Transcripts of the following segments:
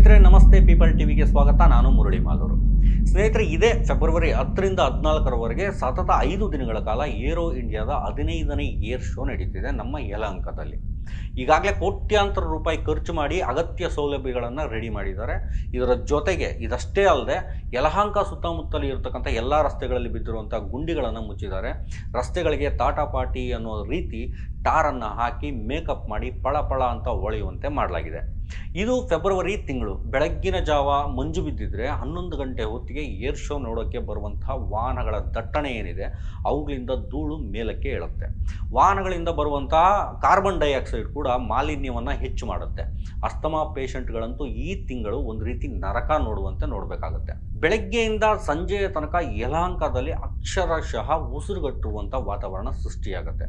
ಸ್ನೇಹಿತರೆ, ನಮಸ್ತೆ. ಪೀಪಲ್ ಟಿವಿಗೆ ಸ್ವಾಗತ. ನಾನು ಮುರಳಿ ಮಾಲೂರು. ಸ್ನೇಹಿತರೆ, ಇದೇ ಫೆಬ್ರವರಿ ಹತ್ತರಿಂದ ಹದಿನಾಲ್ಕರವರೆಗೆ ಸತತ ಐದು ದಿನಗಳ ಕಾಲ ಏರೋ ಇಂಡಿಯಾದ ಹದಿನೈದನೇ ಏರ್ ಶೋ ನಡೀತಿದೆ ನಮ್ಮ ಯಲಹಂಕದಲ್ಲಿ. ಈಗಾಗಲೇ ಕೋಟ್ಯಾಂತರ ರೂಪಾಯಿ ಖರ್ಚು ಮಾಡಿ ಅಗತ್ಯ ಸೌಲಭ್ಯಗಳನ್ನು ರೆಡಿ ಮಾಡಿದ್ದಾರೆ. ಇದರ ಜೊತೆಗೆ ಇದಷ್ಟೇ ಅಲ್ಲದೆ, ಯಲಹಂಕ ಸುತ್ತಮುತ್ತಲು ಇರತಕ್ಕಂಥ ಎಲ್ಲ ರಸ್ತೆಗಳಲ್ಲಿ ಬಿದ್ದಿರುವಂಥ ಗುಂಡಿಗಳನ್ನು ಮುಚ್ಚಿದ್ದಾರೆ. ರಸ್ತೆಗಳಿಗೆ ತಾಟಾಪಾಟಿ ಅನ್ನೋ ರೀತಿ ಟಾರನ್ನು ಹಾಕಿ ಮೇಕಪ್ ಮಾಡಿ ಪಳ ಪಳ ಅಂತ ಹೊಳೆಯುವಂತೆ ಮಾಡಲಾಗಿದೆ. ಇದು ಫೆಬ್ರವರಿ ತಿಂಗಳು. ಬೆಳಗ್ಗಿನ ಜಾವ ಮಂಜು ಬಿದ್ದಿದ್ರೆ ಹನ್ನೊಂದು ಗಂಟೆ ಹೊತ್ತಿಗೆ ಏರ್ ಶೋ ನೋಡೋಕ್ಕೆ ಬರುವಂತಹ ವಾಹನಗಳ ದಟ್ಟಣೆ ಏನಿದೆ, ಅವುಗಳಿಂದ ಧೂಳು ಮೇಲಕ್ಕೆ ಏಳುತ್ತೆ. ವಾಹನಗಳಿಂದ ಬರುವಂತಹ ಕಾರ್ಬನ್ ಡೈಆಕ್ಸೈಡ್ ಕೂಡ ಮಾಲಿನ್ಯವನ್ನು ಹೆಚ್ಚು ಮಾಡುತ್ತೆ. ಅಸ್ತಮಾ ಪೇಷಂಟ್ಗಳಂತೂ ಈ ತಿಂಗಳು ಒಂದು ರೀತಿ ನರಕ ನೋಡುವಂತೆ ನೋಡಬೇಕಾಗುತ್ತೆ. ಬೆಳಗ್ಗೆಯಿಂದ ಸಂಜೆಯ ತನಕ ಯಲಹಂಕದಲ್ಲಿ ಅಕ್ಷರಶಃ ಉಸಿರುಗಟ್ಟುವಂಥ ವಾತಾವರಣ ಸೃಷ್ಟಿಯಾಗುತ್ತೆ.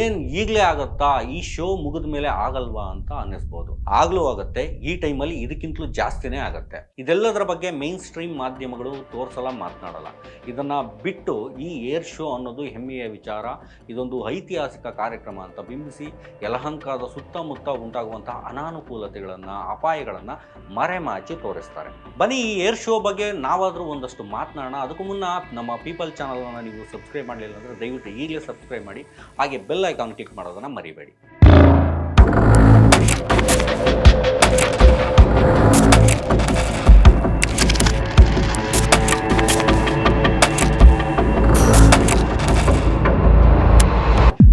ಏನು ಈಗಲೇ ಆಗುತ್ತಾ? ಈ ಶೋ ಮುಗಿದ ಮೇಲೆ ಆಗಲ್ವಾ ಅಂತ ಅನ್ನಿಸ್ಬೋದು. ಆಗಲೂ ಆಗುತ್ತೆ. ಈ ಟೈಮಲ್ಲಿ ಇದಕ್ಕಿಂತಲೂ ಜಾಸ್ತಿನೇ ಆಗುತ್ತೆ. ಇದೆಲ್ಲದರ ಬಗ್ಗೆ ಮೇನ್ ಸ್ಟ್ರೀಮ್ ಮಾಧ್ಯಮಗಳು ತೋರಿಸಲ್ಲ, ಮಾತನಾಡಲ್ಲ. ಇದನ್ನು ಬಿಟ್ಟು ಈ ಏರ್ ಶೋ ಅನ್ನೋದು ಹೆಮ್ಮೆಯ ವಿಚಾರ, ಇದೊಂದು ಐತಿಹಾಸಿಕ ಕಾರ್ಯಕ್ರಮ ಅಂತ ಬಿಂಬಿಸಿ ಯಲಹಂಕದ ಸುತ್ತಮುತ್ತ ಉಂಟಾಗುವಂತಹ ಅನಾನುಕೂಲತೆಗಳನ್ನು, ಅಪಾಯಗಳನ್ನು ಮರೆಮಾಚಿ ತೋರಿಸ್ತಾರೆ. ಬನ್ನಿ ಈ ಏರ್ ಶೋ ಬಗ್ಗೆ ನಾವಾದರೂ ಒಂದಷ್ಟು ಮಾತನಾಡೋಣ. ಅದಕ್ಕೂ ಮುನ್ನ ನಮ್ಮ ಪೀಪಲ್ ಚಾನಲನ್ನು ನೀವು ಸಬ್ಸ್ಕ್ರೈಬ್ ಮಾಡಲಿಲ್ಲ ಅಂದರೆ ದಯವಿಟ್ಟು ಈಗಲೇ ಸಬ್ಸ್ಕ್ರೈಬ್ ಮಾಡಿ. ಹಾಗೆ ಬೆಲ್ ಐಕಾನ್ ಕ್ಲಿಕ್ ಮಾಡೋದನ್ನು ಮರಿಬೇಡಿ.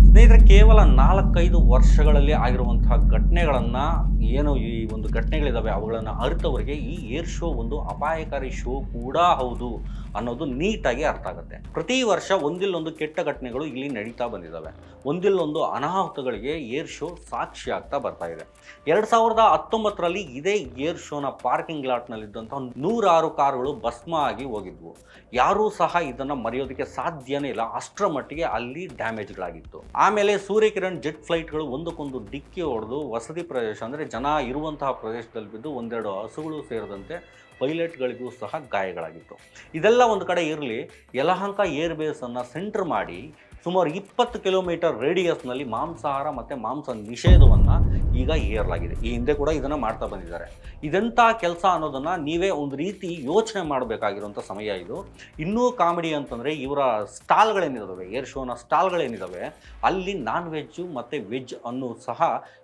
ಸ್ನೇಹಿತರೆ, ಕೇವಲ ನಾಲ್ಕೈದು ವರ್ಷಗಳಲ್ಲಿ ಆಗಿರುವಂತಹ ಘಟನೆಗಳನ್ನು ಏನು ಈ ಒಂದು ಘಟನೆಗಳಿದ್ದಾವೆ ಅವುಗಳನ್ನು ಅರಿತವರಿಗೆ ಈ ಏರ್ ಶೋ ಒಂದು ಅಪಾಯಕಾರಿ ಶೋ ಕೂಡ ಹೌದು. ಅನ್ನೋದು ನೀಟಾಗಿ ಅರ್ಥ ಆಗುತ್ತೆ. ಪ್ರತಿ ವರ್ಷ ಒಂದಿಲ್ಲೊಂದು ಕೆಟ್ಟ ಘಟನೆಗಳು ಇಲ್ಲಿ ನಡೀತಾ ಬಂದಿದ್ದಾವೆ ಒಂದಿಲ್ಲೊಂದು ಅನಾಹುತಗಳಿಗೆ ಏರ್ ಶೋ ಸಾಕ್ಷಿ ಆಗ್ತಾ ಬರ್ತಾ ಇದೆ. ಎರಡು ಸಾವಿರದ ಹತ್ತೊಂಬತ್ತರಲ್ಲಿ ಇದೇ ಏರ್ ಶೋನ ಪಾರ್ಕಿಂಗ್ ಲಾಟ್ನಲ್ಲಿದ್ದಂಥ ನೂರಾರು ಕಾರುಗಳು ಭಸ್ಮ ಆಗಿ ಹೋಗಿದ್ವು. ಯಾರೂ ಸಹ ಇದನ್ನು ಮರೆಯೋದಕ್ಕೆ ಸಾಧ್ಯನೇ ಇಲ್ಲ. ಅಷ್ಟರ ಮಟ್ಟಿಗೆ ಅಲ್ಲಿ ಡ್ಯಾಮೇಜ್ಗಳಾಗಿತ್ತು. ಆಮೇಲೆ ಸೂರ್ಯಕಿರಣ್ ಜೆಟ್ ಫ್ಲೈಟ್ಗಳು ಒಂದಕ್ಕೊಂದು ಡಿಕ್ಕಿ ಹೊಡೆದು ವಸತಿ ಪ್ರದೇಶ ಅಂದರೆ ಜನ ಇರುವಂತಹ ಪ್ರದೇಶದಲ್ಲಿ ಬಿದ್ದು ಒಂದೆರಡು ಹಸುಗಳು ಸೇರಿದಂತೆ ಪೈಲಟ್ಗಳಿಗೂ ಸಹ ಗಾಯಗಳಾಗಿತ್ತು. ಇದೆಲ್ಲ ಒಂದು ಕಡೆ ಇರಲಿ ಯಲಹಂಕ ಏರ್ ಬೇಸನ್ನು ಸೆಂಟ್ರ್ ಮಾಡಿ ಸುಮಾರು ಇಪ್ಪತ್ತು ಕಿಲೋಮೀಟರ್ ರೇಡಿಯಸ್ನಲ್ಲಿ ಮಾಂಸಾಹಾರ ಮತ್ತು ಮಾಂಸ ನಿಷೇಧವನ್ನು ಈಗ ಏರಲಾಗಿದೆ ಈ ಹಿಂದೆ ಕೂಡ ಇದನ್ನು ಮಾಡ್ತಾ ಬಂದಿದ್ದಾರೆ. ಇದೆಂಥ ಕೆಲಸ ಅನ್ನೋದನ್ನು ನೀವೇ ಒಂದು ರೀತಿ ಯೋಚನೆ ಮಾಡಬೇಕಾಗಿರುವಂಥ ಸಮಯ ಇದು. ಇನ್ನೂ ಕಾಮಿಡಿ ಅಂತಂದರೆ ಇವರ ಸ್ಟಾಲ್ಗಳೇನಿದ್ದಾವೆ ಏರ್ ಶೋನ ಸ್ಟಾಲ್ಗಳೇನಿದ್ದಾವೆ ಅಲ್ಲಿ ನಾನ್ ವೆಜ್ಜು ಮತ್ತು ವೆಜ್ ಅನ್ನು ಸಹ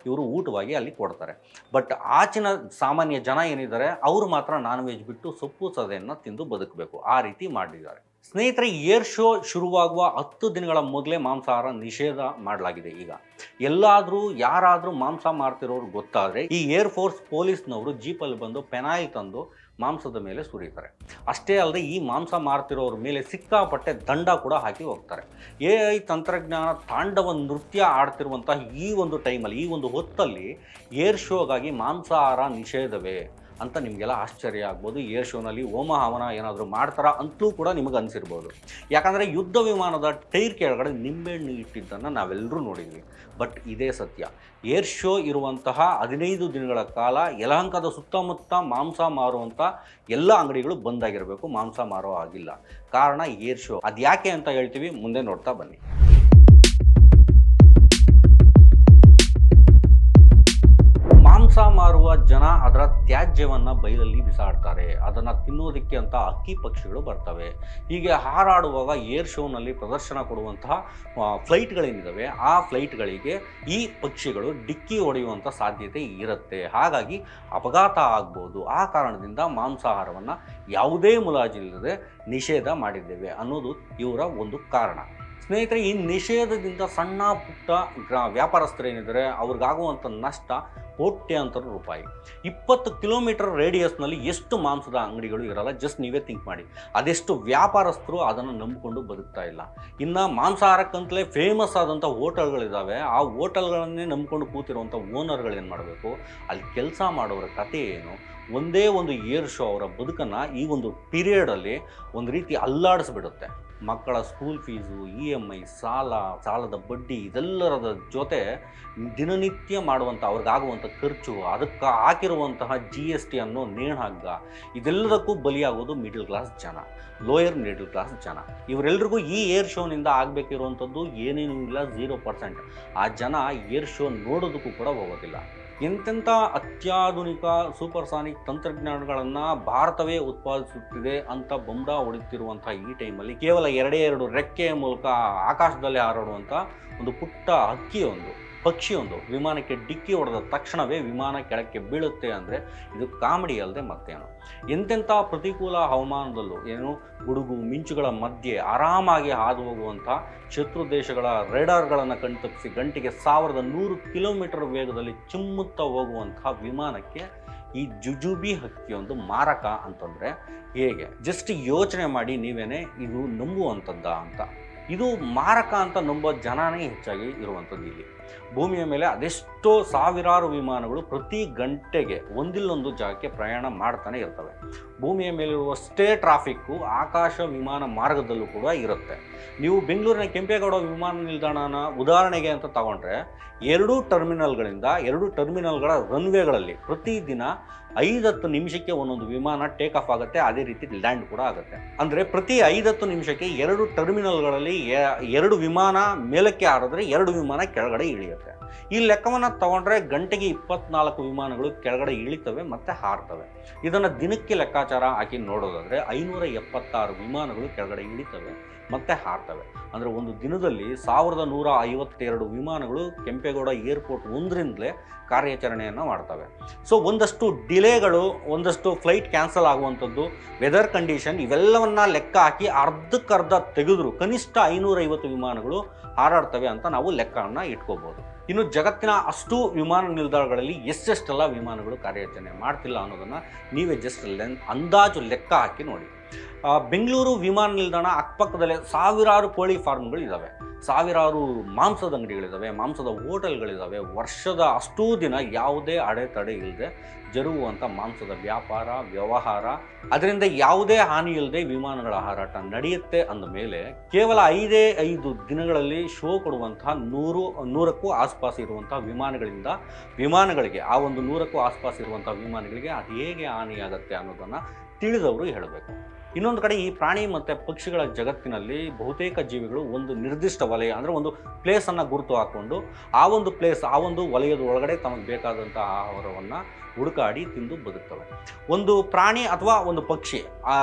ಇವರು ಊಟವಾಗಿ ಅಲ್ಲಿ ಕೊಡ್ತಾರೆ. ಬಟ್ ಆಚಿನ ಸಾಮಾನ್ಯ ಜನ ಏನಿದ್ದಾರೆ ಅವರು ಮಾತ್ರ ನಾನ್ ವೆಜ್ ಬಿಟ್ಟು ಸೊಪ್ಪು ಸದೆಯನ್ನು ತಿಂದು ಬದುಕಬೇಕು. ಆ ರೀತಿ ಮಾಡಿದ್ದಾರೆ. ಸ್ನೇಹಿತರೆ, ಏರ್ ಶೋ ಶುರುವಾಗುವ ಹತ್ತು ದಿನಗಳ ಮೊದಲೇ ಮಾಂಸಾಹಾರ ನಿಷೇಧ ಮಾಡಲಾಗಿದೆ ಈಗ. ಎಲ್ಲಾದರೂ, ಯಾರಾದರೂ ಮಾಂಸ ಮಾರ್ತಿರೋರು ಗೊತ್ತಾದರೆ ಈ ಏರ್ ಫೋರ್ಸ್ ಪೊಲೀಸ್ನವರು ಜೀಪಲ್ಲಿ ಬಂದು ಪೆನಾಯಿ ತಂದು ಮಾಂಸದ ಮೇಲೆ ಸುರಿತಾರೆ. ಅಷ್ಟೇ ಅಲ್ಲದೆ ಈ ಮಾಂಸ ಮಾರ್ತಿರೋರ ಮೇಲೆ ಸಿಕ್ಕಾಪಟ್ಟೆ ದಂಡ ಕೂಡ ಹಾಕಿ ಹೋಗ್ತಾರೆ. ಎ ಐ ತಂತ್ರಜ್ಞಾನ ತಾಂಡವ ನೃತ್ಯ ಆಡ್ತಿರುವಂತಹ ಈ ಒಂದು ಟೈಮಲ್ಲಿ, ಈ ಒಂದು ಹೊತ್ತಲ್ಲಿ ಏರ್ ಶೋಗಾಗಿ ಮಾಂಸಾಹಾರ ನಿಷೇಧವೇ? ಅಂತ ನಿಮಗೆಲ್ಲ ಆಶ್ಚರ್ಯ ಆಗ್ಬೋದು. ಏರ್ ಶೋನಲ್ಲಿ ಹೋಮ ಹವನ ಏನಾದರೂ ಮಾಡ್ತಾರಾ ಅಂತಲೂ ಕೂಡ ನಿಮಗೆ ಅನಿಸಿರ್ಬೋದು. ಯಾಕಂದರೆ ಯುದ್ಧ ವಿಮಾನದ ಟೈರ್ ಕೆಳಗಡೆ ನಿಂಬೆಹಣ್ಣು ಇಟ್ಟಿದ್ದನ್ನು ನಾವೆಲ್ಲರೂ ನೋಡಿದ್ವಿ. ಬಟ್ ಇದೇ ಸತ್ಯ. ಏರ್ ಶೋ ಇರುವಂತಹ ಹದಿನೈದು ದಿನಗಳ ಕಾಲ ಯಲಹಂಕದ ಸುತ್ತಮುತ್ತ ಮಾಂಸ ಮಾರುವಂಥ ಎಲ್ಲ ಅಂಗಡಿಗಳು ಬಂದಾಗಿರಬೇಕು ಮಾಂಸ ಮಾರೋ ಆಗಿಲ್ಲ ಕಾರಣ ಏರ್ ಶೋ ಅದು ಯಾಕೆ ಅಂತ ಹೇಳ್ತೀವಿ. ಮುಂದೆ ನೋಡ್ತಾ ಬನ್ನಿ. ಮಾರುವ ಜನ ಅದರ ತ್ಯಾಜ್ಯವನ್ನು ಬೈಲಲ್ಲಿ ಬಿಸಾಡ್ತಾರೆ. ಅದನ್ನು ತಿನ್ನೋದಕ್ಕೆ ಅಂತ ಅಕ್ಕಿ ಪಕ್ಷಿಗಳು ಬರ್ತವೆ. ಹೀಗೆ ಹಾರಾಡುವಾಗ ಏರ್ ಶೋನಲ್ಲಿ ಪ್ರದರ್ಶನ ಕೊಡುವಂತಹ ಫ್ಲೈಟ್ಗಳೇನಿದ್ದಾವೆ ಆ ಫ್ಲೈಟ್ಗಳಿಗೆ ಈ ಪಕ್ಷಿಗಳು ಡಿಕ್ಕಿ ಹೊಡೆಯುವಂಥ ಸಾಧ್ಯತೆ ಇರುತ್ತೆ. ಹಾಗಾಗಿ ಅಪಘಾತ ಆಗ್ಬೋದು. ಆ ಕಾರಣದಿಂದ ಮಾಂಸಾಹಾರವನ್ನು ಯಾವುದೇ ಮುಲಾಜಿಲ್ಲದೆ ನಿಷೇಧ ಮಾಡಿದ್ದೇವೆ ಅನ್ನೋದು ಇವರ ಒಂದು ಕಾರಣ. ಸ್ನೇಹಿತರೆ, ಈ ನಿಷೇಧದಿಂದ ಸಣ್ಣ ಪುಟ್ಟ ಗ್ರಾ ವ್ಯಾಪಾರಸ್ಥರೇನಿದ್ದಾರೆ ಅವ್ರಿಗಾಗುವಂಥ ನಷ್ಟ ಕೋಟ್ಯಾಂತರ ರೂಪಾಯಿ. ಇಪ್ಪತ್ತು ಕಿಲೋಮೀಟರ್ ರೇಡಿಯಸ್ನಲ್ಲಿ ಎಷ್ಟು ಮಾಂಸದ ಅಂಗಡಿಗಳು ಇರಲ್ಲ ಜಸ್ಟ್ ನೀವೇ ಥಿಂಕ್ ಮಾಡಿ. ಅದೆಷ್ಟು ವ್ಯಾಪಾರಸ್ಥರು ಅದನ್ನು ನಂಬಿಕೊಂಡು ಬದುಕ್ತಾ ಇಲ್ಲ. ಇನ್ನು ಮಾಂಸಾಹಾರಕ್ಕಂತಲೇ ಫೇಮಸ್ ಆದಂಥ ಹೋಟೆಲ್ಗಳಿದ್ದಾವೆ ಆ ಹೋಟೆಲ್ಗಳನ್ನೇ ನಂಬಿಕೊಂಡು ಕೂತಿರುವಂಥ ಓನರ್ಗಳು ಏನು ಮಾಡಬೇಕು? ಅಲ್ಲಿ ಕೆಲಸ ಮಾಡೋರ ಕತೆ ಏನು? ಒಂದೇ ಒಂದು ಏರ್ ಶೋ ಅವರ ಬದುಕನ್ನು ಈ ಒಂದು ಪೀರಿಯಡಲ್ಲಿ ಒಂದು ರೀತಿ ಅಲ್ಲಾಡಿಸ್ಬಿಡುತ್ತೆ. ಮಕ್ಕಳ school fees E M I ಸಾಲ, ಸಾಲದ ಬಡ್ಡಿ ಇದೆಲ್ಲರದ ಜೊತೆ ದಿನನಿತ್ಯ ಮಾಡುವಂಥ ಅವ್ರಿಗಾಗುವಂಥ ಖರ್ಚು, ಅದಕ್ಕೆ ಹಾಕಿರುವಂತಹ ಜಿ ಎಸ್ ಟಿ ಅನ್ನೋ ನೇಣಹಗ್ಗ, ಇದೆಲ್ಲದಕ್ಕೂ ಬಲಿಯಾಗೋದು ಮಿಡಲ್ ಕ್ಲಾಸ್ ಜನ ಲೋಯರ್ ಮಿಡಲ್ ಕ್ಲಾಸ್ ಜನ. ಇವರೆಲ್ಲರಿಗೂ ಈ ಏರ್ ಶೋನಿಂದ ಆಗಬೇಕಿರುವಂಥದ್ದು ಏನೇನೂ ಇಲ್ಲ ಝೀರೋ ಪರ್ಸೆಂಟ್ ಆ ಜನ ಏರ್ ಶೋ ನೋಡೋದಕ್ಕೂ ಕೂಡ ಹೋಗೋದಿಲ್ಲ. ಎಂತೆಂಥ ಅತ್ಯಾಧುನಿಕ ಸೂಪರ್ಸಾನಿಕ್ ತಂತ್ರಜ್ಞಾನಗಳನ್ನು ಭಾರತವೇ ಉತ್ಪಾದಿಸುತ್ತಿದೆ ಅಂತ ಬೊಂಬ ಹೊಡೆಯುತ್ತಿರುವಂಥ ಈ ಟೈಮಲ್ಲಿ ಕೇವಲ ಎರಡೇ ಎರಡು ರೆಕ್ಕೆಯ ಮೂಲಕ ಆಕಾಶದಲ್ಲಿ ಹಾರಾಡುವಂಥ ಒಂದು ಪುಟ್ಟ ಹಕ್ಕಿಯೊಂದು. ಪಕ್ಷಿಯೊಂದು ವಿಮಾನಕ್ಕೆ ಡಿಕ್ಕಿ ಹೊಡೆದ ತಕ್ಷಣವೇ ವಿಮಾನ ಕೆಳಕ್ಕೆ ಬೀಳುತ್ತೆ ಅಂದರೆ ಇದು ಕಾಮಿಡಿ ಅಲ್ಲದೆ ಮತ್ತೇನು. ಎಂತೆಂಥ ಪ್ರತಿಕೂಲ ಹವಾಮಾನದಲ್ಲೂ ಏನು ಗುಡುಗು ಮಿಂಚುಗಳ ಮಧ್ಯೆ ಆರಾಮಾಗಿ ಹಾದು ಹೋಗುವಂಥ ಶತ್ರು ದೇಶಗಳ ರೇಡಾರ್ಗಳನ್ನು ಕಣ್ತಪ್ಪಿಸಿ ಗಂಟೆಗೆ ಸಾವಿರದ ನೂರು ಕಿಲೋಮೀಟರ್ ವೇಗದಲ್ಲಿ ಚಿಮ್ಮುತ್ತಾ ಹೋಗುವಂಥ ವಿಮಾನಕ್ಕೆ ಈ ಜುಜುಬಿ ಹಕ್ಕಿಯೊಂದು ಮಾರಕ ಅಂತಂದರೆ ಹೇಗೆ? ಜಸ್ಟ್ ಯೋಚನೆ ಮಾಡಿ ನೀವೇನೆ ಇದು ನಂಬುವಂಥದ್ದ ಅಂತ. ಇದು ಮಾರಕ ಅಂತ ನಂಬೋ ಜನನೇ ಹೆಚ್ಚಾಗಿ ಇರುವಂಥದ್ದು ಇಲ್ಲಿ. ಭೂಮಿಯ ಮೇಲೆ ಅದೆಷ್ಟೋ ಸಾವಿರಾರು ವಿಮಾನಗಳು ಪ್ರತಿ ಗಂಟೆಗೆ ಒಂದಿಲ್ಲೊಂದು ಜಾಗಕ್ಕೆ ಪ್ರಯಾಣ ಮಾಡ್ತಾನೆ ಇರ್ತವೆ. ಭೂಮಿಯ ಮೇಲಿರುವಷ್ಟೇ ಟ್ರಾಫಿಕ್ಕು ಆಕಾಶ ವಿಮಾನ ಮಾರ್ಗದಲ್ಲೂ ಕೂಡ ಇರುತ್ತೆ. ನೀವು ಬೆಂಗಳೂರಿನ ಕೆಂಪೇಗೌಡ ವಿಮಾನ ನಿಲ್ದಾಣನ ಉದಾಹರಣೆಗೆ ಅಂತ ತಗೊಂಡ್ರೆ, ಎರಡೂ ಟರ್ಮಿನಲ್ಗಳಿಂದ ಎರಡು ಟರ್ಮಿನಲ್ಗಳ ರನ್ವೇಗಳಲ್ಲಿ ಪ್ರತಿದಿನ ಐದತ್ತು ನಿಮಿಷಕ್ಕೆ ಒಂದೊಂದು ವಿಮಾನ ಟೇಕ್ ಆಫ್ ಆಗುತ್ತೆ, ಅದೇ ರೀತಿ ಲ್ಯಾಂಡ್ ಕೂಡ ಆಗುತ್ತೆ. ಅಂದರೆ ಪ್ರತಿ ಐದತ್ತು ನಿಮಿಷಕ್ಕೆ ಎರಡು ಟರ್ಮಿನಲ್ಗಳಲ್ಲಿ ಎರಡು ವಿಮಾನ ಮೇಲಕ್ಕೆ ಹಾರಿದ್ರೆ ಎರಡು ವಿಮಾನ ಕೆಳಗಡೆ ಇಳಿಯುತ್ತೆ ಈ ಲೆಕ್ಕವನ್ನು ತಗೊಂಡ್ರೆ ಗಂಟೆಗೆ ಇಪ್ಪತ್ನಾಲ್ಕು ವಿಮಾನಗಳು ಕೆಳಗಡೆ ಇಳಿತವೆ ಮತ್ತೆ ಹಾರ್ತವೆ. ಇದನ್ನು ದಿನಕ್ಕೆ ಲೆಕ್ಕಾಚಾರ ಹಾಕಿ ನೋಡೋದಾದರೆ ಐನೂರ ಎಪ್ಪತ್ತಾರು ವಿಮಾನಗಳು ಕೆಳಗಡೆ ಇಳಿತವೆ. ಮತ್ತೆ ಹಾರ್ತವೆ. ಅಂದರೆ ಒಂದು ದಿನದಲ್ಲಿ ಸಾವಿರದ ನೂರ ಐವತ್ತೆರಡು ವಿಮಾನಗಳು ಕೆಂಪೇಗೌಡ ಏರ್ಪೋರ್ಟ್ ಒಂದರಿಂದಲೇ ಕಾರ್ಯಾಚರಣೆಯನ್ನು ಮಾಡ್ತವೆ. ಸೊ ಒಂದಷ್ಟು ಡಿಲೇಗಳು, ಒಂದಷ್ಟು ಫ್ಲೈಟ್ ಕ್ಯಾನ್ಸಲ್ ಆಗುವಂಥದ್ದು, ವೆದರ್ ಕಂಡೀಷನ್ ಇವೆಲ್ಲವನ್ನ ಲೆಕ್ಕ ಹಾಕಿ ಅರ್ಧಕ್ಕರ್ಧ ತೆಗೆದ್ರು, ಕನಿಷ್ಠ ಐನೂರೈವತ್ತು ವಿಮಾನಗಳು ಹಾರಾಡ್ತವೆ ಅಂತ ನಾವು ಲೆಕ್ಕವನ್ನು ಇಟ್ಕೋಬೋದು. ಇನ್ನು ಜಗತ್ತಿನ ಅಷ್ಟು ವಿಮಾನ ನಿಲ್ದಾಣಗಳಲ್ಲಿ ಎಷ್ಟೆಷ್ಟೆಲ್ಲ ವಿಮಾನಗಳು ಕಾರ್ಯಾಚರಣೆ ಮಾಡ್ತಿಲ್ಲ ಅನ್ನೋದನ್ನು ನೀವೇ ಜಸ್ಟ್ ಲೆನ್ ಅಂದಾಜು ಲೆಕ್ಕ ಹಾಕಿ ನೋಡಿ. ಬೆಂಗಳೂರು ವಿಮಾನ ನಿಲ್ದಾಣ ಅಕ್ಕಪಕ್ಕದಲ್ಲೇ ಸಾವಿರಾರು ಕೋಳಿ ಫಾರ್ಮ್ಗಳು ಇದ್ದಾವೆ ಸಾವಿರಾರು ಮಾಂಸದ ಅಂಗಡಿಗಳಿದ್ದಾವೆ ಮಾಂಸದ ಹೋಟೆಲ್ಗಳಿದ್ದಾವೆ ವರ್ಷದ ಅಷ್ಟೂ ದಿನ ಯಾವುದೇ ಅಡೆತಡೆ ಇಲ್ಲದೆ ಜರುಗುವಂಥ ಮಾಂಸದ ವ್ಯಾಪಾರ, ವ್ಯವಹಾರ. ಅದರಿಂದ ಯಾವುದೇ ಹಾನಿ ಇಲ್ಲದೆ ವಿಮಾನಗಳ ಹಾರಾಟ ನಡೆಯುತ್ತೆ ಅಂದ ಮೇಲೆ ಕೇವಲ ಐದೇ ಐದು ದಿನಗಳಲ್ಲಿ ಶೋ ಕೊಡುವಂತಹ ನೂರು, ನೂರಕ್ಕೂ ಆಸ್ಪಾಸ್ ಇರುವಂಥ ವಿಮಾನಗಳಿಂದ ವಿಮಾನಗಳಿಗೆ, ಆ ಒಂದು ನೂರಕ್ಕೂ ಆಸ್ಪಾಸ್ ಇರುವಂಥ ವಿಮಾನಗಳಿಗೆ ಅದು ಹೇಗೆ ಹಾನಿಯಾಗತ್ತೆ ಅನ್ನೋದನ್ನು ತಿಳಿದವರು ಹೇಳಬೇಕು. ಇನ್ನೊಂದು ಕಡೆ ಈ ಪ್ರಾಣಿ ಮತ್ತು ಪಕ್ಷಿಗಳ ಜಗತ್ತಿನಲ್ಲಿ ಬಹುತೇಕ ಜೀವಿಗಳು ಒಂದು ನಿರ್ದಿಷ್ಟ ವಲಯ, ಅಂದರೆ ಒಂದು ಪ್ಲೇಸನ್ನು ಗುರುತು ಹಾಕ್ಕೊಂಡು ಆ ಒಂದು ಪ್ಲೇಸ್ ಆ ಒಂದು ವಲಯದ ಒಳಗಡೆ ತಮಗೆ ಬೇಕಾದಂಥ ಆಹಾರವನ್ನು ಹುಡುಕಾಡಿ ತಿಂದು ಬದುಕ್ತವೆ. ಒಂದು ಪ್ರಾಣಿ ಅಥವಾ ಒಂದು ಪಕ್ಷಿ, ಆ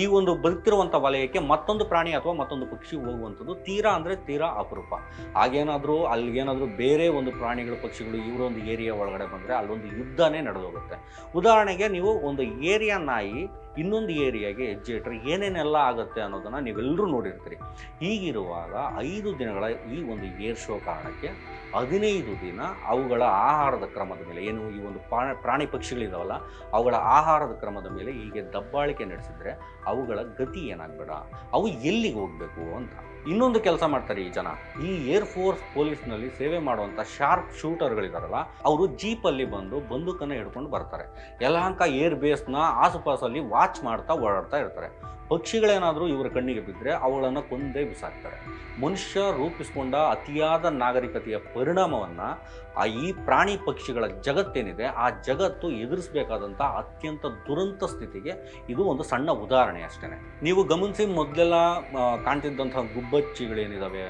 ಈ ಒಂದು ಬದುಕ್ತಿರುವಂಥ ವಲಯಕ್ಕೆ ಮತ್ತೊಂದು ಪ್ರಾಣಿ ಅಥವಾ ಮತ್ತೊಂದು ಪಕ್ಷಿ ಹೋಗುವಂಥದ್ದು ತೀರಾ ಅಂದರೆ ತೀರಾ ಅಪರೂಪ. ಹಾಗೇನಾದರೂ ಅಲ್ಲಿಗೇನಾದರೂ ಬೇರೆ ಒಂದು ಪ್ರಾಣಿಗಳು, ಪಕ್ಷಿಗಳು ಇವರೊಂದು ಏರಿಯಾ ಒಳಗಡೆ ಬಂದರೆ ಅಲ್ಲೊಂದು ಯುದ್ಧನೇ ನಡೆದೋಗುತ್ತೆ. ಉದಾಹರಣೆಗೆ ನೀವು ಒಂದು ಏರಿಯಾ ನಾಯಿ ಇನ್ನೊಂದು ಏರಿಯಾಗೆ ಹೆಜ್ಜೆ ಏನೇನೆಲ್ಲ ಆಗುತ್ತೆ ಅನ್ನೋದನ್ನು ನೀವೆಲ್ಲರೂ ನೋಡಿರ್ತೀರಿ. ಹೀಗಿರುವಾಗ ಐದು ದಿನಗಳ ಈ ಒಂದು ಏರ್ ಶೋ ಕಾರಣಕ್ಕೆ ಹದಿನೈದು ದಿನ ಅವುಗಳ ಆಹಾರದ ಕ್ರಮದ ಮೇಲೆ, ಏನು ಈ ಒಂದು ಪ್ರಾಣಿ ಪ್ರಾಣಿ ಪಕ್ಷಿಗಳಿದಾವಲ್ಲ, ಅವುಗಳ ಆಹಾರದ ಕ್ರಮದ ಮೇಲೆ ಹೀಗೆ ದಬ್ಬಾಳಿಕೆ ನಡೆಸಿದ್ರೆ ಅವುಗಳ ಗತಿ ಏನಾಗಬೇಡ, ಅವು ಎಲ್ಲಿಗೆ ಹೋಗಬೇಕು ಅಂತ. ಇನ್ನೊಂದು ಕೆಲಸ ಮಾಡ್ತಾರೆ ಈ ಜನ. ಈ ಏರ್ ಫೋರ್ಸ್ ಪೊಲೀಸ್ನಲ್ಲಿ ಸೇವೆ ಮಾಡುವಂಥ ಶಾರ್ಪ್ ಶೂಟರ್ಗಳಿದಾರಲ್ಲ ಅವರು ಜೀಪಲ್ಲಿ ಬಂದು ಬಂದೂಕನ್ನು ಹಿಡ್ಕೊಂಡು ಬರ್ತಾರೆ. ಯಲಹಂಕ ಏರ್ ಬೇಸ್ನ ಆಸುಪಾಸಲ್ಲಿ ವಾಚ್ ಮಾಡ್ತಾ ಓಡಾಡ್ತಾ ಇರ್ತಾರೆ. ಪಕ್ಷಿಗಳೇನಾದರೂ ಇವರ ಕಣ್ಣಿಗೆ ಬಿದ್ದರೆ ಅವುಗಳನ್ನು ಕೊಂದೇ ಬಿಸಾಕ್ತಾರೆ. ಮನುಷ್ಯ ರೂಪಿಸಿಕೊಂಡ ಅತಿಯಾದ ನಾಗರಿಕತೆಯ ಪರಿಣಾಮವನ್ನು ಆ ಈ ಪ್ರಾಣಿ ಪಕ್ಷಿಗಳ ಜಗತ್ತೇನಿದೆ, ಆ ಜಗತ್ತು ಎದುರಿಸಬೇಕಾದಂಥ ಅತ್ಯಂತ ದುರಂತ ಸ್ಥಿತಿಗೆ ಇದು ಒಂದು ಸಣ್ಣ ಉದಾಹರಣೆ ಅಷ್ಟೇ ನೀವು ಗಮನಿಸಿ ಮೊದಲೆಲ್ಲ ಕಾಣ್ತಿದ್ದಂಥ ಗುಬ್ಬಚ್ಚಿಗಳೇನಿದ್ದಾವೆ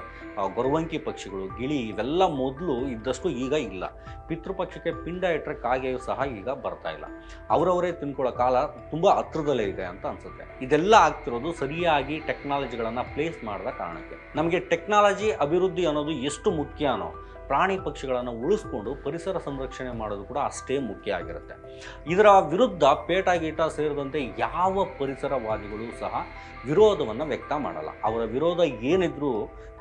ಗೊರವಂಕಿ ಪಕ್ಷಿಗಳು, ಗಿಳಿ ಇವೆಲ್ಲ ಮೊದಲು ಇದ್ದಷ್ಟು ಈಗ ಇಲ್ಲ. ಪಿತೃಪಕ್ಷಕ್ಕೆ ಪಿಂಡ ಇಟ್ಟರೆ ಕಾಗೆಯು ಸಹ ಈಗ ಬರ್ತಾ ಇಲ್ಲ. ಅವರವರೇ ತಿನ್ಕೊಳ್ಳೋ ಕಾಲ ತುಂಬ ಹತ್ರದಲ್ಲೇ ಇದೆ ಅಂತ ಅನ್ಸುತ್ತೆ. ಇದೆಲ್ಲ ಆಗ್ತಿರೋದು ಸರಿಯಾಗಿ ಟೆಕ್ನಾಲಜಿಗಳನ್ನು ಪ್ಲೇಸ್ ಮಾಡಿದ ಕಾರಣಕ್ಕೆ. ನಮಗೆ ಟೆಕ್ನಾಲಜಿ ಅಭಿವೃದ್ಧಿ ಅನ್ನೋದು ಎಷ್ಟು ಮುಖ್ಯನೋ ಪ್ರಾಣಿ ಪಕ್ಷಿಗಳನ್ನು ಉಳಿಸ್ಕೊಂಡು ಪರಿಸರ ಸಂರಕ್ಷಣೆ ಮಾಡೋದು ಕೂಡ ಅಷ್ಟೇ ಮುಖ್ಯ ಆಗಿರುತ್ತೆ. ಇದರ ವಿರುದ್ಧ ಪೇಟ ಗೀಟ ಸೇರಿದಂತೆ ಯಾವ ಪರಿಸರವಾದಿಗಳು ಸಹ ವಿರೋಧವನ್ನು ವ್ಯಕ್ತ ಮಾಡಲ್ಲ. ಅವರ ವಿರೋಧ ಏನಿದ್ರೂ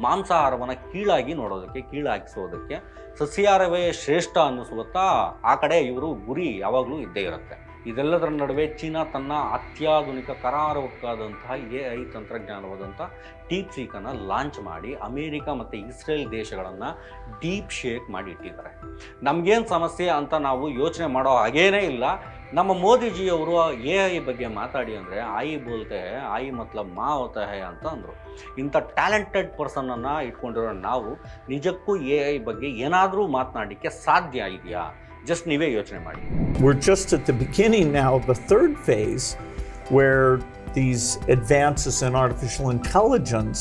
ಮಾಂಸಾಹಾರವನ್ನು ಕೀಳಾಗಿ ನೋಡೋದಕ್ಕೆ, ಕೀಳಾಗಿಸೋದಕ್ಕೆ ಸಸ್ಯಾಹಾರವೇ ಶ್ರೇಷ್ಠ ಅನ್ನಿಸುವತ್ತಾ ಆ ಕಡೆ ಇವರು ಗುರಿ ಯಾವಾಗಲೂ ಇದ್ದೇ ಇರುತ್ತೆ. ಇದೆಲ್ಲದರ ನಡುವೆ ಚೀನಾ ತನ್ನ ಅತ್ಯಾಧುನಿಕ ಕರಾರವಕ್ಕಾದಂತಹ ಎ ಐ ತಂತ್ರಜ್ಞಾನವಾದಂಥ ಡೀಪ್ ಸೀಕನ್ನು ಲಾಂಚ್ ಮಾಡಿ ಅಮೇರಿಕ ಮತ್ತು ಇಸ್ರೇಲ್ ದೇಶಗಳನ್ನು ಡೀಪ್ ಶೇಕ್ ಮಾಡಿ ಇಟ್ಟಿದ್ದಾರೆ ನಮಗೇನು ಸಮಸ್ಯೆ ಅಂತ ನಾವು ಯೋಚನೆ ಮಾಡೋ ಹಾಗೇನೇ ಇಲ್ಲ. ನಮ್ಮ ಮೋದಿಜಿಯವರು ಎ ಐ ಬಗ್ಗೆ ಮಾತಾಡಿ ಅಂದರೆ ಆಯಿ ಬೋಲ್ತೆ ಆಯಿ ಮತ್ಲಬ್ ಮಾ ಹೋತಾ ಹೇ ಅಂತ ಅಂದರು. ಇಂಥ ಟ್ಯಾಲೆಂಟೆಡ್ ಪರ್ಸನನ್ನು ಇಟ್ಕೊಂಡಿರೋ ನಾವು ನಿಜಕ್ಕೂ ಎ ಐ ಬಗ್ಗೆ ಏನಾದರೂ ಮಾತನಾಡಲಿಕ್ಕೆ ಸಾಧ್ಯ ಇದೆಯಾ? ಜಸ್ಟ್ ನೀವೇ ಯೋಚನೆ ಮಾಡಿ We're just at the beginning now of the third phase where these advances in artificial intelligence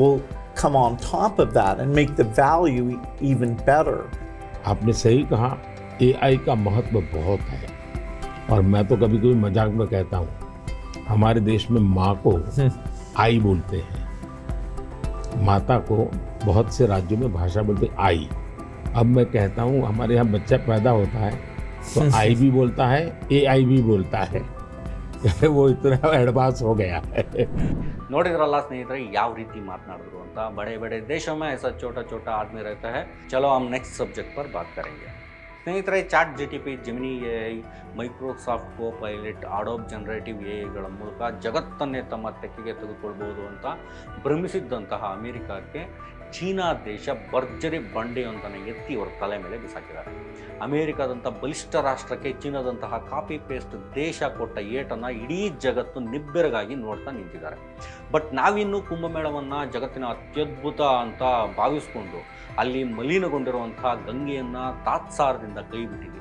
will come on top of that and make the value e- even better. आपने सही कहा एआई का महत्व बहुत है और मैं तो कभी कभी मजाक में कहता हूँ हमारे देश में माँ को आई बोलते हैं माता को बहुत से राज्यों में भाषा बोलते हैं आई अब मैं कहता हूँ हमारे यहाँ बच्चा पैदा होता है तो आई भी बोलता है ए आई भी बोलता है वो इतना एडवांस हो गया है ನೋಡಿದ್ರಲ್ಲ ಸ್ನೇಹಿತರೆ ಯಾವ ರೀತಿ ಮಾತನಾಡಿದ್ರು ಅಂತ बड़े बड़े देशों में ऐसा छोटा छोटा आदमी रहता है चलो हम नेक्स्ट सब्जेक्ट पर बात करेंगे ಸ್ನೇಹಿತರೆ chat G T P Gemini A I Microsoft Copilot Adobe generative A ಐಗಳ ಮೂಲಕ ಜಗತ್ತನ್ನೇ ತಮ್ಮ ತೆಕ್ಕೆಗೆ ತೆಗೆದುಕೊಳ್ಬೋದು ಅಂತ ಭ್ರಮಿಸಿದ್ದಂತಹ ಅಮೆರಿಕಕ್ಕೆ ಚೀನಾ ದೇಶ ಭರ್ಜರಿ ಬಂಡೆಯೊಂದನ್ನು ಎತ್ತಿ ಅವರ ತಲೆ ಮೇಲೆ ಬಿಸಾಕಿದ್ದಾರೆ. ಅಮೇರಿಕಾದಂಥ ಬಲಿಷ್ಠ ರಾಷ್ಟ್ರಕ್ಕೆ ಚೀನಾದಂತಹ ಕಾಪಿ ಪೇಸ್ಟ್ ದೇಶ ಕೊಟ್ಟ ಏಟನ್ನು ಇಡೀ ಜಗತ್ತು ನಿಬ್ಬೆರಗಾಗಿ ನೋಡ್ತಾ ನಿಂತಿದ್ದಾರೆ. ಬಟ್ ನಾವಿನ್ನೂ ಕುಂಭಮೇಳವನ್ನು ಜಗತ್ತಿನ ಅತ್ಯದ್ಭುತ ಅಂತ ಭಾವಿಸ್ಕೊಂಡು ಅಲ್ಲಿ ಮಲಿನಗೊಂಡಿರುವಂತಹ ಗಂಗೆಯನ್ನು ತಾತ್ಸಾರದಿಂದ ಕೈಬಿಟ್ಟಿದ್ದೀವಿ.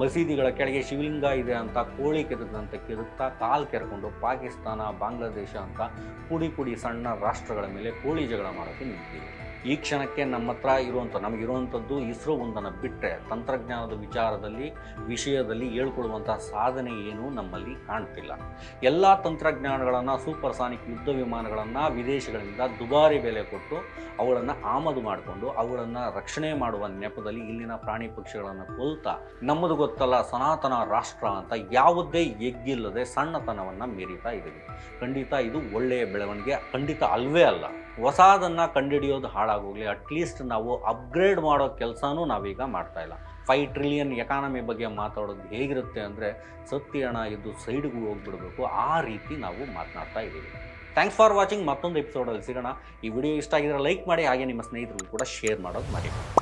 ಮಸೀದಿಗಳ ಕೆಳಗೆ ಶಿವಲಿಂಗ ಇದೆ ಅಂತ ಕೋಳಿ ಕೆರೆದಂತೆ ಕೆರುತ್ತಾ ಕಾಲು ಕೆರೆಕೊಂಡು ಪಾಕಿಸ್ತಾನ, ಬಾಂಗ್ಲಾದೇಶ ಅಂತ ಕುಡಿ ಕುಡಿ ಸಣ್ಣ ರಾಷ್ಟ್ರಗಳ ಮೇಲೆ ಕೋಳಿ ಜಗಳ ಮಾಡೋಕ್ಕೆ ನಿಂತಿದ್ದೀವಿ. ಈ ಕ್ಷಣಕ್ಕೆ ನಮ್ಮ ಹತ್ರ ಇರುವಂಥ, ನಮಗಿರುವಂಥದ್ದು ಇಸ್ರೋ ಒಂದನ್ನು ಬಿಟ್ಟರೆ ತಂತ್ರಜ್ಞಾನದ ವಿಚಾರದಲ್ಲಿ, ವಿಷಯದಲ್ಲಿ ಹೇಳ್ಕೊಳ್ಳುವಂತಹ ಸಾಧನೆ ಏನೂ ನಮ್ಮಲ್ಲಿ ಕಾಣ್ತಿಲ್ಲ. ಎಲ್ಲ ತಂತ್ರಜ್ಞಾನಗಳನ್ನು, ಸೂಪರ್ಸಾನಿಕ್ ಯುದ್ಧ ವಿಮಾನಗಳನ್ನು ವಿದೇಶಗಳಿಂದ ದುಬಾರಿ ಬೆಲೆ ಕೊಟ್ಟು ಅವುಗಳನ್ನು ಆಮದು ಮಾಡಿಕೊಂಡು, ಅವುಗಳನ್ನು ರಕ್ಷಣೆ ಮಾಡುವ ನೆಪದಲ್ಲಿ ಇಲ್ಲಿನ ಪ್ರಾಣಿ ಪಕ್ಷಿಗಳನ್ನು ಕೊಲ್ತಾ, ನಮ್ಮದು ಗೊತ್ತಲ್ಲ ಸನಾತನ ರಾಷ್ಟ್ರ ಅಂತ ಯಾವುದೇ ಎಗ್ಗಿಲ್ಲದೆ ಸಣ್ಣತನವನ್ನು ಮೀರಿತಾ ಇದ್ದೀವಿ. ಖಂಡಿತ ಇದು ಒಳ್ಳೆಯ ಬೆಳವಣಿಗೆ, ಖಂಡಿತ ಅಲ್ವೇ ಅಲ್ಲ. ಹೊಸದನ್ನು ಕಂಡುಹಿಡಿಯೋದು ಹಾಳಾಗೋಗಲಿ ಅಟ್ಲೀಸ್ಟ್ ನಾವು ಅಪ್ಗ್ರೇಡ್ ಮಾಡೋ ಕೆಲಸನೂ ನಾವೀಗ ಮಾಡ್ತಾ ಇಲ್ಲ. ಫೈವ್ ಟ್ರಿಲಿಯನ್ ಎಕಾನಮಿ ಬಗ್ಗೆ ಮಾತಾಡೋದು ಹೇಗಿರುತ್ತೆ ಅಂದರೆ ಸತ್ಯ ಹಣ ಇದ್ದು ಸೈಡ್ಗೂ ಹೋಗ್ಬಿಡಬೇಕು. ಆ ರೀತಿ ನಾವು ಮಾತನಾಡ್ತಾ ಇದ್ದೀವಿ. ಥ್ಯಾಂಕ್ಸ್ ಫಾರ್ ವಾಚಿಂಗ್ ಮತ್ತೊಂದು ಎಪಿಸೋಡಲ್ಲಿ ಸಿಗೋಣ. ಈ ವಿಡಿಯೋ ಇಷ್ಟ ಆಗಿದ್ರೆ ಲೈಕ್ ಮಾಡಿ, ಹಾಗೆ ನಿಮ್ಮ ಸ್ನೇಹಿತರಿಗೂ ಕೂಡ ಶೇರ್ ಮಾಡೋದು ಮರಿಬೇಡಿ.